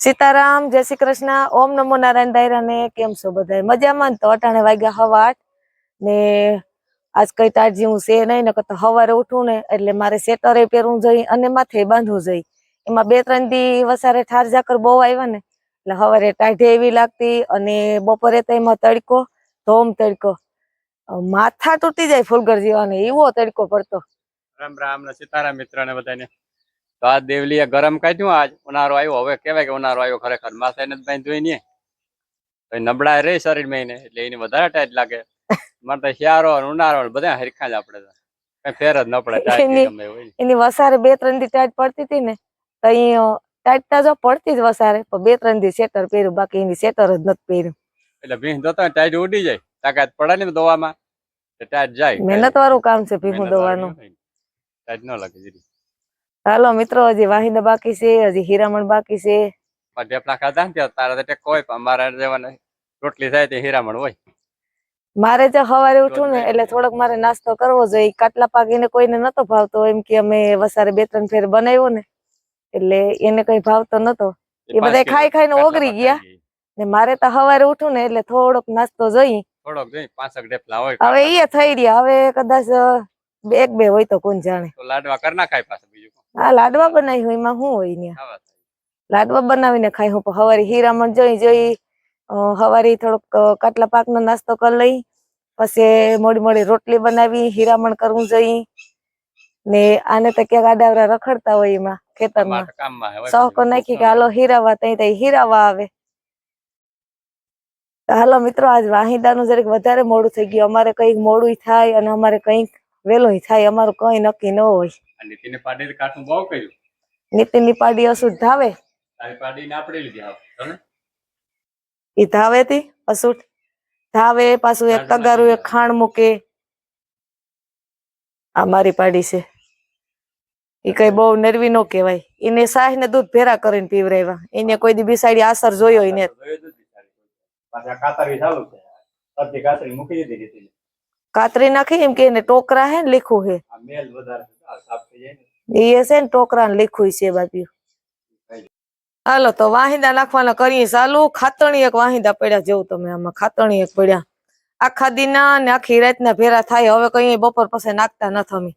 સીતારામ, જય શ્રી કૃષ્ણ, ઓમ નમો નારાયણ દાયરા ને કેમ છો બધા મજામાં તો અટાણે વાગ્યા હવા આઠ ને આજ કઈ તાજી હું છે નહીં ને તો સવારે ઉઠું ને, એટલે મારે સેટરે પહેરવું જોઈએ અને માથે બાંધવું જોઈએ. એમાં બે ત્રણ દી વસારે ઠાર ઝાકર બહુ આવ્યા ને, એટલે સવારે ટાઢે એવી લાગતી અને બપોરે તો એમાં તડકો, ધોમ તડકો. માથા તૂટી જાય ફૂલગર જીવાને એવો તડકો પડતો. રામ રામ ને સીતારામ મિત્ર ને બધાને તો આ દેવલીએ ગરમ કાઢ્યું આજ ઉનાળો આવ્યો. હવે કેવાય કે ઉનાળો આવ્યો ખરેખર. માથે ને બાંધ્યું નહીં તો નબળા રે રહી શરીરમાં એને એટલે એને વધારે ટાઈટ લાગે. મારે તો શિયાળો ઉનાળો બધા હરખા જ આપણે કઈ ફેર જ ન પડે એની- વસારે બે ત્રણ દી ટાઈટ પડતી હતી ને તો અહીં ટાઈટ જો પડતી જ વસારે પણ બે ત્રણ દી સેટર પહેર્યું બાકી એની સેટર જ નથી પહેર્યું. એટલે ભીંસ જોતા ટાઈટ ઉડી જાય. તાકાત પડે ને દવામાં ટાઈટ જાય. મહેનત વાળું કામ છે ભીંસ દવાનું. ટાઈટ ન લાગે જરી. હાલો મિત્રો હજી વાહિંદા બાકી છે હજી હીરામણ બાકી છે. પણ ખાધા ને ત્યાં તો ટેકો હોય પણ રોટલી થાય તે હીરામણ હોય. મારે જો સવારે ઉઠું ને એટલે થોડોક મારે નાસ્તો કરવો જોઈએ. કાટલા પાક એને કોઈને નતો ભાવતો એમ કે અમે વસારે બે ત્રણ ફેર બનાવ્યો ને એટલે એને કઈ ભાવતો નતો. એ બધા ખાઈ ખાઈ ખાઈને ઓગળી ગયા. ને મારે તો સવારે ઉઠું ને એટલે થોડોક નાસ્તો જોઈ થોડોક જોઈ પાંસઠ ઢેફલા હોય હવે એ થઈ રહ્યા હવે કદાચ એક બે હોય તો કોણ જાણે. લાડવા કર ના ખાય પાછું બીજું આ લાડવા બનાવી હોય એમાં શું હોય ને લાડવા બનાવીને ખાઈ હું હવારે હીરામણ જોઈ જોઈ હવારે થોડોક કાટલા કાટલા પાકનો નાસ્તો કરી લઈ પછી મોડી મોડી રોટલી બનાવી હીરામણ કરવું જોઈ ને આને તો ક્યાંક આડાવરા રખડતા હોય એમાં ખેતરમાં. સહકો નાખી કે હાલો હીરાવા તઈ તઈ હીરાવા આવે. હાલો મિત્રો આજ વાહિદાનું જરીક વધારે મોડું થઈ ગયું. અમારે કંઈક મોડું થાય અને અમારે કંઈક વેલું થાય અમારું કઈ નક્કી ન હોય. આ નીતિને પાડી કાઠું બહુ કર્યું. નીતિનની પાડી અશુદ્ધ ધાવે? તારી પાડીને આપણે લીધી આવ. ઈ ધાવે થી અશુદ્ધ ધાવે પાછું એક તગારું એક ખાણ મૂકે. આ મારી પાડી છે. ઈ કઈ બહુ નરવી નો કહેવાય. એને સાહ ને દૂધ ભેરા કરીને પીવરાવ્યા એને કોઈ દી બિસાડી આસર જોયો એને. કાતરી નાખી એમ કે એને ટોકરા હે ને લીખું હે. મેલ વધારે ને એ છે ને ટોકરા ને લીખું છે બાપી. હાલો, તો વાહિંદા નાખવાના કરીએ ચાલુ. ખાતણી એક વાહિંદા પડ્યા જેવું તમે આમાં ખાતણી એક પડ્યા. આખા દીના ને આખી રાતના ભેરા થાય. હવે કઈ બપોર પછી નાખતા નથી અમે.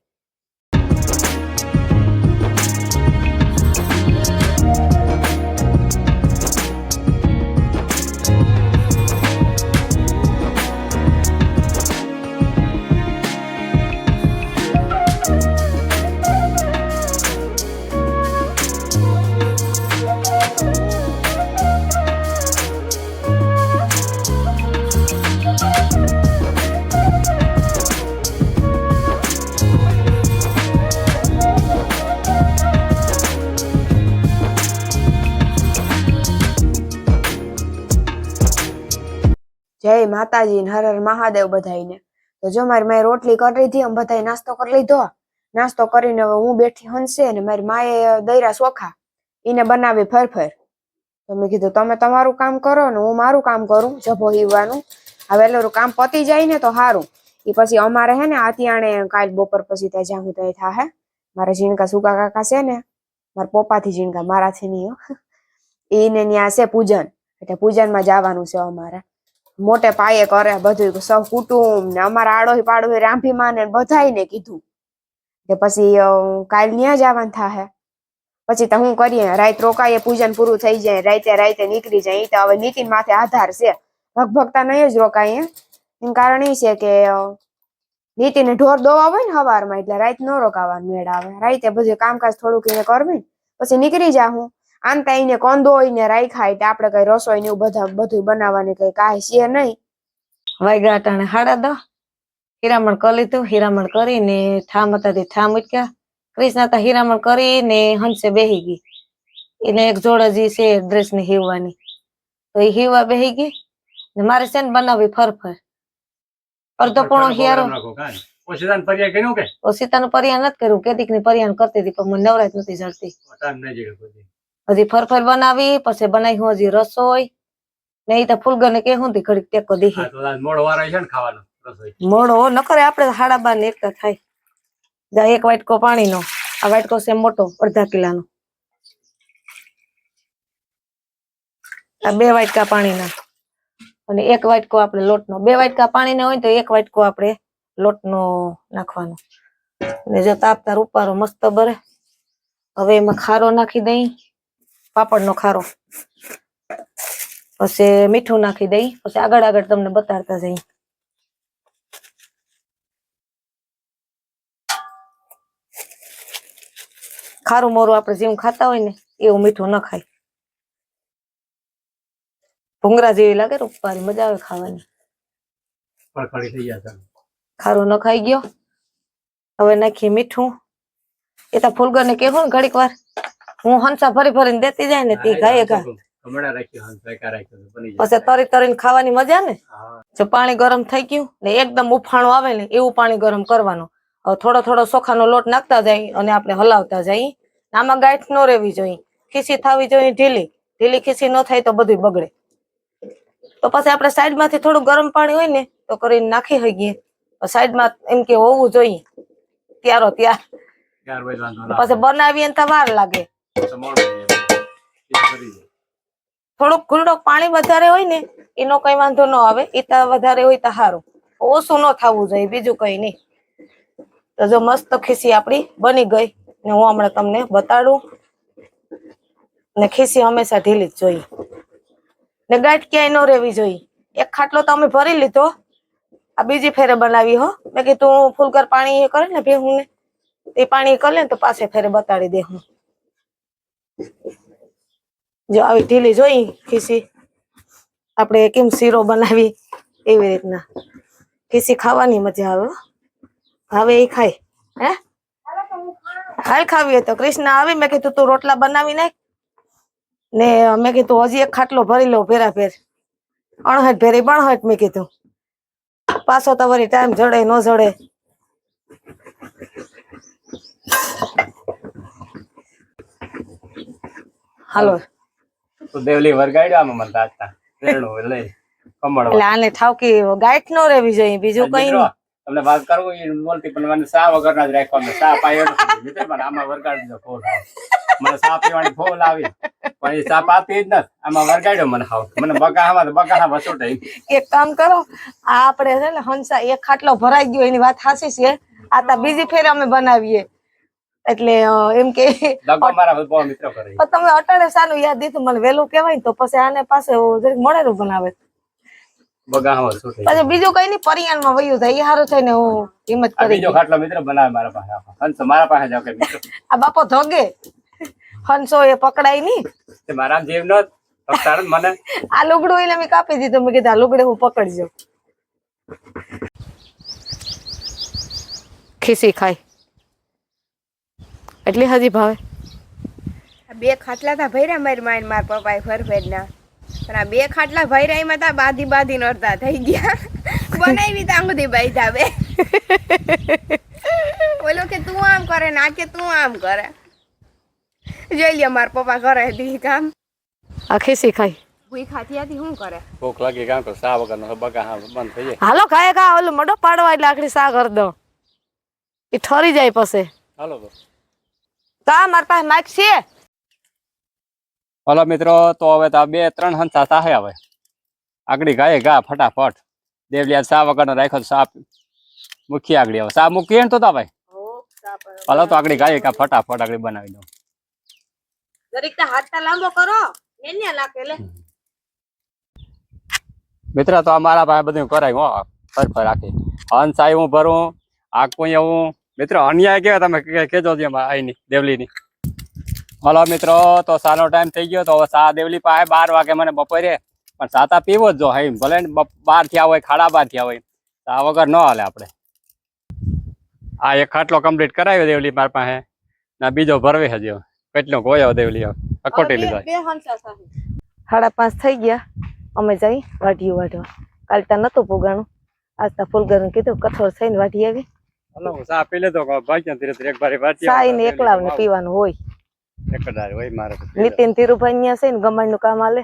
માતાજી હર હર મહાદેવ બધાઈને તો જો મારી માએ રોટલી કરી લીધી, અમે બધાય નાસ્તો કરી લીધો. નાસ્તો કરીને હવે હું બેઠી હંસે ને મારી માએ દૈરા સોખા. એને બનાવી ફરફર. તો મેં કીધું, તમે તમારું કામ કરો ને હું મારું કામ કરું, જભો હીવાનું હવે એલું કામ પતી જાય ને તો સારું એ પછી અમારે હે ને આતિયાણે કાલ બપોર પછી ત્યાં જ્યાં હું ત્યાં થાહે મારા ઝીણકા સુકા કાકા છે ને, મારા પપ્પાથી ઝીણકા, મારાથી નહીં એને ત્યાં છે પૂજન. એટલે પૂજનમાં જવાનું છે અમારે. મોટે પાયે કરે બધું સૌ કુટુંબ ને અમારા આડોહી પાડોહી રાંભીમાં ને કીધું કે પછી કાલ ન્યા જવાનું થાહે? પછી તો હું કરીએ રાત રોકાઈએ, પૂજન પૂરું થઈ જાય રાતે રાતે નીકળી જાય તો હવે નીતિન માથે આધાર છે. ભગભગતા નહીં જ રોકાઈએ. એનું કારણ એ છે કે નીતિને ઢોર દોવા હોય ને હવારમાં, એટલે રાત ન રોકાવાનું મેળ આવે. રાતે બધું કામકાજ થોડુંક એને કરવી પછી નીકળી જાહું. આનતા એને કોંદો ને રાખ્યા એટલે આપણે કઈ રસોઈ ને એવું બધા બધું બનાવવાની કઈ કાંઈ છે નહીં. વાગ્યા ને હાડા દો. હીરામણ કરી લીધું. હીરામણ કરીને ઠામ હતા તે ઠામ ઉટક્યા કૃષ્ણ તો હીરામણ કરીને હંસે બેહી ગઈ. એને એક જોડા જે છે ડ્રેસ ને હીવવાની. તો એ હીવા બેહી ગઈ. ને મારે છે ને બનાવી ફરફર. અડધો પોણો હિયારો. ઓશિતાને પર્યાય કર્યું કે? નથી કર્યું. કેદીકની પરિયાન કરતી હતી પણ મને નવરાત નથી જડતી. નહીં. હજી ફરફર બનાવી પછી બનાવી હું હજી રસોઈ. ને ઈ તો ફૂલગર ને કે હું ઘડીક ટેકો દેખી મોડો વાર છે ને ખાવાનો મોડો ન કરે આપણે હાડા બાર ને એકતા થાય. જા એક વાટકો પાણીનો. આ વાટકો છે મોટો અડધા કિલાનો. આ બે વાટકા પાણીના. અને એક વાટકો આપણે લોટનો. બે વાટકા પાણીના હોય તો એક વાટકો આપણે લોટનો નાખવાનો. ને જો તાપતા રૂપારો મસ્ત બરે. હવે એમાં ખારો નાખી દઈ. પાપડનો ખારો. પછી મીઠું નાખી દઈ પછી આગળ આગળ તમને બતાડતા જઈ. ખારું મોરું આપણે જેવું ખાતા હોય ને એવું મીઠું ન ખાય. ભૂંગરા જેવી લાગે રૂપારી મજા આવે ખાવાની. ખારું ન ખાઈ ગયો. હવે નાખીએ મીઠું. એ તો ફૂલગર ને કેવું ને ઘડીક વાર. હું હંસા ફરી ફરીને દેતી જાય ને તે ગાય ગા પછી તરી તરીને ખાવાની મજા ને? જો પાણી ગરમ થઈ ગયું ને એકદમ ઉફાણું આવે ને એવું પાણી ગરમ કરવાનું. હવે થોડો થોડો સોખાનો લોટ નાખતા જાય અને આપણે હલાવતા જઈએ આમાં ગાંઠ ન રહેવી જોઈએ. ખીસી થવી જોઈએ ઢીલી. ઢીલી ખીસી ન થાય તો બધું બગડે. તો પછી આપણે સાઈડમાંથી થોડું ગરમ પાણી હોય ને તો કરીને નાખી શકીએ સાઈડમાં એમ કે હોવું જોઈએ. ત્યારો. ત્યાર પછી બનાવીએ ને તો વાર લાગે. થોડુંક ગુંડો પાણી વધારે હોય ને, એનો કઈ વાંધો ન આવે. એ વધારે હોય તો સારું ઓછું ન થવું જોઈએ, બીજું કઈ નહીં. તો જો મસ્ત ખીસી આપણી બની ગઈ ને હું હમણાં તમને બતાડું ને ખીસી હંમેશા ઢીલી જ જોઈએ. ને ગાંઠ ક્યાંય ન રહેવી જોઈએ. એક ખાટલો તો અમે ભરી લીધો. આ બીજી ફેરે બનાવી હો. મેં કીધું ફૂલકર પાણી એ કરે ને ભેહું ને એ પાણી કરે ને તો પાસે ફેરે બતાડી દે હું. જો આવી ઢીલી જોઈ ખીસી. આપણે કેમ શીરો બનાવી? એવી રીતના. ખીસી ખાવાની મજા આવે. હવે એ ખાય. હે? હાલ ખાવી તો કૃષ્ણ આવી મેં કીધું તું રોટલા બનાવી નાખ. ને મેં કીધું હજી એક ખાટલો ભરી લઉં ભેરા ભેર. અણહટ ભેરી બણહટ મેં કીધું. પાછો તો વળી ટાઈમ જડે ન જડે. હાલો. તો દેવલી વરગાડ્યો મને તાજતા રેડું લઈ કમળ એટલે આને ઠાવકી ગાંઠ નો રહેવી જોઈએ બીજું કઈ તમને વાત કરું એ બોલતી પણ મને સા વગર જ રાખવા મેં સા પાયો મિત્ર મને આમાં વરગાડી દીધો ફોલ મને સા પીવાની ફોલ આવી. પણ એ સા પાતી જ નથી. આમાં વરગાડ્યો મને હાવ. મને બગાહામાં બગાહા વસોટે એક કામ કરો આ આપણે છે ને હંસા એક ખાટલો ભરાઈ ગયો એની વાત હાસી છે. આ તો બીજી ફેર અમે બનાવીએ. એટલે એમ કે તમે અટાણે સાનું યાદ દીધું મને વહેલું કેવાય તો પછી આને પાસે મળેલું બનાવે. પછી બીજું કઈ નહીં પરિયાણમાં વયું થાય એ સારું થઈને હું હિંમત કરી ખાટલો મિત્ર બનાવે મારા પાસે હંસ મારા પાસે જાવ કે આ બાપો ધોગે. હંસો એ પકડાય નહીં. મારા જીવ નો મને. આ લુગડું એને મેં કાપી દીધું. મેં કીધું આ લુગડે હું પકડજો. ખીસી ખાય. એટલી હજી ભાવે. આ બે ખાટલા તા ભર્યા મારી માય મારા પપ્પાએ ફરફેરના પણ આ બે ખાટલા ભર્યા એમાં તા બાધી બાધી નડતા થઈ ગયા. બનાવી તા સુધી ભાઈ બે. બોલો કે તું આમ કરે ના કે તું આમ કરે. જોઈ લ્યો મારા પપ્પા કરે દી કામ. આખી શીખાય ખાય ભૂઈ ખાતી હતી શું કરે? ભૂખ લાગી કામ તો સા વગર નો બગાહા બંધ થઈ જાય. હાલો ખાય ખા ઓલું મડો પાડવા એટલે આખડી સા કર દો એ ઠરી જાય પછી. હાલો તો. તો આ મારી પાસે માઇક છે. હલો મિત્રો તો હવે તો બે ત્રણ હંસા સાહે હવે. આગળી ગાય ગા ફટાફટ. દેવલિયા સા વગરનો રાખ્યો તો સા મૂકી આગળી હવે. સા મૂકીએ ને તો તા ભાઈ? હલો તો આગળી ગાય ગા ફટાફટ આગળી બનાવી દઉં. દરેક હાથ લાંબો કરો. એને નાખે લે. મિત્ર તો અમારા પાસે બધું કરાય હો. ફર ફર રાખી હંસ આવ્યું હું ભરું આ કોઈ હું. મિત્ર અન્યાય કેવા તમે કે- કેજો છે એમાં આઈની દેવલીની. હાલો મિત્રો તો સાનો ટાઈમ થઈ ગયો તો હવે સા દેવલી પાસે બાર વાગે મને બપોરે પણ સાતા પીવો જ જો હાઈ ભલે ને બપ- બાર થયા હોય ખાડા બાર થયા હોય સા વગર ન હાલે આપણે. આ એક ખાટલો કમ્પ્લીટ કરાવ્યો દેવલી મારી પાસે ના બીજો ભરવે હજી હવે. કેટલો ગોયો દેવલી હવે. અકોટી લીધો. સાડા પાંચ થઈ ગયા. અમે જઈ વાઢીયું વાઢવા. કાલ ત્યાં નતું પુગાણું. આજ ત્યાં ફૂલગરને કીધું કઠોળ થઈને વાઢી આવી. ને ને પીવાનું હોય. નીતિન ધીરુભાઈ છે ને ગમાડનું કામ આલે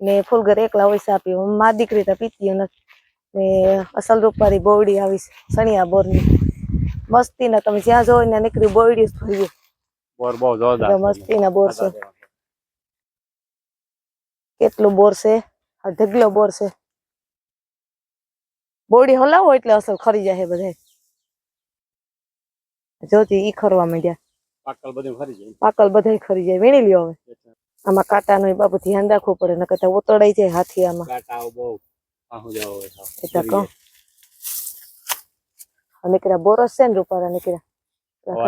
ને ફૂલગર એકલા હોય સા પીવું. મા દીકરી તો પીતી નથી. ને અસલ રૂપારી બોવડી આવી સણિયા બોર બોરની. મસ્તી ના તમે જ્યાં જોવો ને નીકળી બોવડી બોર બહુ જોરદાર મસ્તી ના બોર છે. કેટલું બોર છે? આ ઢગલો બોર છે. બોડી હલાવો એટલે અસલ ખરી જાય બધા જોતી ઈ ખરવા માંડ્યા. પાકલ બધું ફરી જાય પાકલ બધા ખરી જાય વીણી લ્યો હવે. આમાં કાંટા નું બાબુ ધ્યાન રાખવું પડે નકર તો ઓતડાઈ જાય હાથી આમાં. કાંટા બહુ. આહુ જાવ. એટલે ફરી નીકળ્યા બોરસ છે ને રૂપારા નીકળ્યા.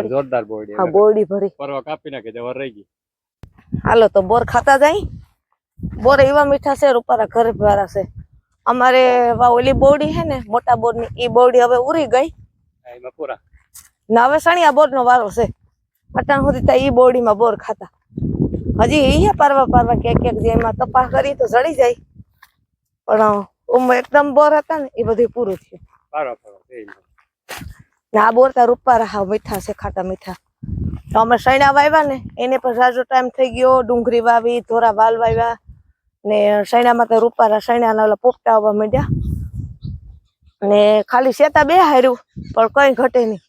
જોરદાર હા બોરડી ભરી. પરવા કાપી નાખે તે રહી ગઈ. હાલો તો બોર ખાતા જાય? બોર એવા મીઠા છે રૂપારા ઘર વાળા છે. અમારે વા ઓલી બોરડી છે ને મોટા બોરની ઈ બોરડી હવે ઉરી ગઈ. પૂરા. ને હવે સણિયા બોર નો વારો છે. અટાણ સુધી ત્યાં ઈ બોડીમાં બોર ખાતા. હજી ઈ પારવા પારવા ક્યાંક ક્યાંક જે એમાં તપાસ કરી તો જડી જાય. પણ ઓમ એકદમ બોર હતા ને એ બધું પૂરું થયું. ને આ બોર રૂપારા હાવ મીઠા છે ખાટા મીઠા. તો અમે સૈણા વાવ્યા ને એને પણ સાજો ટાઈમ થઈ ગયો ડુંગળી વાવી ધોરા વાલ વાવ્યા ને સૈણામાં તો રૂપારા સૈણાના ઓલા પોપટા આવવા માંડ્યા. અને ખાલી શેતા બે હાર્યું પણ કઈ ઘટે નહીં.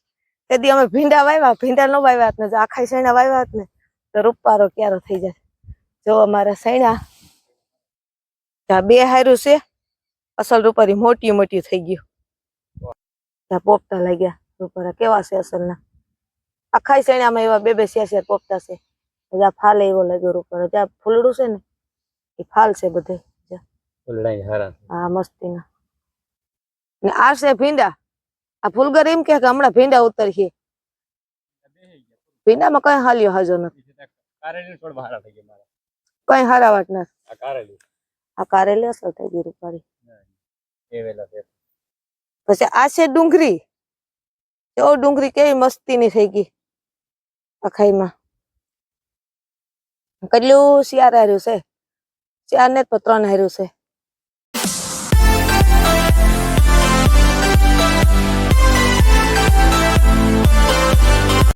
તેથી અમે ભીંડા વાવ્યા ભીંડા ન વાવ્યા ને જો આખા સૈણા વાવ્યા ને. તો રૂપારો ક્યારો થઈ જાય? જો અમારા સૈણા ત્યાં બે હારું છે. અસલ રૂપારી મોટી મોટી થઈ ગયું. ત્યાં પોપટા લાગ્યા. રૂપારા કેવા છે અસલના? આખા સૈણામાં એવા બે બે શેર પોપતા પોપટા છે. બધા ફાલ એવો લાગ્યો રૂપારો. ત્યાં ફૂલડું છે ને એ ફાલ છે બધે. હા મસ્તીના. ને આ છે ભીંડા. આ ફૂલગર એમ કે હમણાં ભીંડા ઉતરીએ ભીંડામાં કઈ હાલ્યો હાજો નથી કઈ હારા વાત નથી આ કારેલી આ અસલ થઈ ગઈ છે પછી આ છે ડુંગળી જો ડુંગળી કેવી મસ્તી ની થઈ ગઈ અખાઈમાં. કેટલું શિયાર હાર્યું છે? ચાર ને ત્રણ હાર્યું છે.